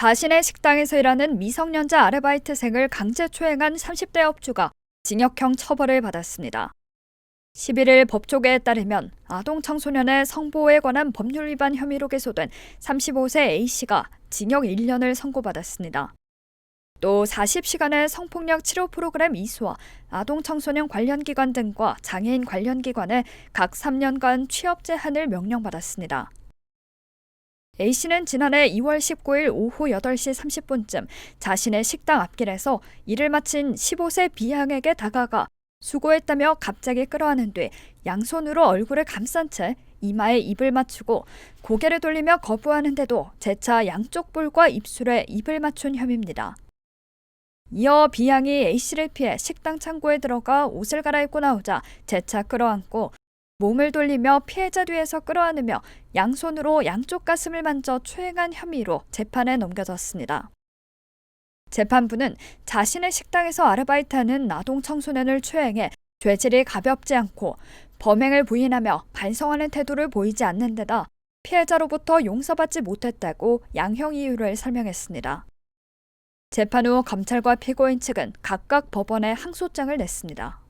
자신의 식당에서 일하는 미성년자 아르바이트생을 강제 초행한 30대 업주가 징역형 처벌을 받았습니다. 11일 법조계에 따르면 아동 청소년의 성보호에 관한 법률 위반 혐의로 기소된 35세 A씨가 징역 1년을 선고받았습니다. 또 40시간의 성폭력 치료 프로그램 이수와 아동 청소년 관련 기관 등과 장애인 관련 기관에 각 3년간 취업 제한을 명령받았습니다. A씨는 지난해 2월 19일 오후 8시 30분쯤 자신의 식당 앞길에서 일을 마친 15세 B양에게 다가가 수고했다며 갑자기 끌어안은 뒤 양손으로 얼굴을 감싼 채 이마에 입을 맞추고 고개를 돌리며 거부하는데도 재차 양쪽 볼과 입술에 입을 맞춘 혐의입니다. 이어 B양이 A씨를 피해 식당 창고에 들어가 옷을 갈아입고 나오자 재차 끌어안고 몸을 돌리며 피해자 뒤에서 끌어안으며 양손으로 양쪽 가슴을 만져 초행한 혐의로 재판에 넘겨졌습니다. 재판부는 자신의 식당에서 아르바이트하는 아동 청소년을 초행해 죄질이 가볍지 않고 범행을 부인하며 반성하는 태도를 보이지 않는 데다 피해자로부터 용서받지 못했다고 양형 이유를 설명했습니다. 재판 후 검찰과 피고인 측은 각각 법원에 항소장을 냈습니다.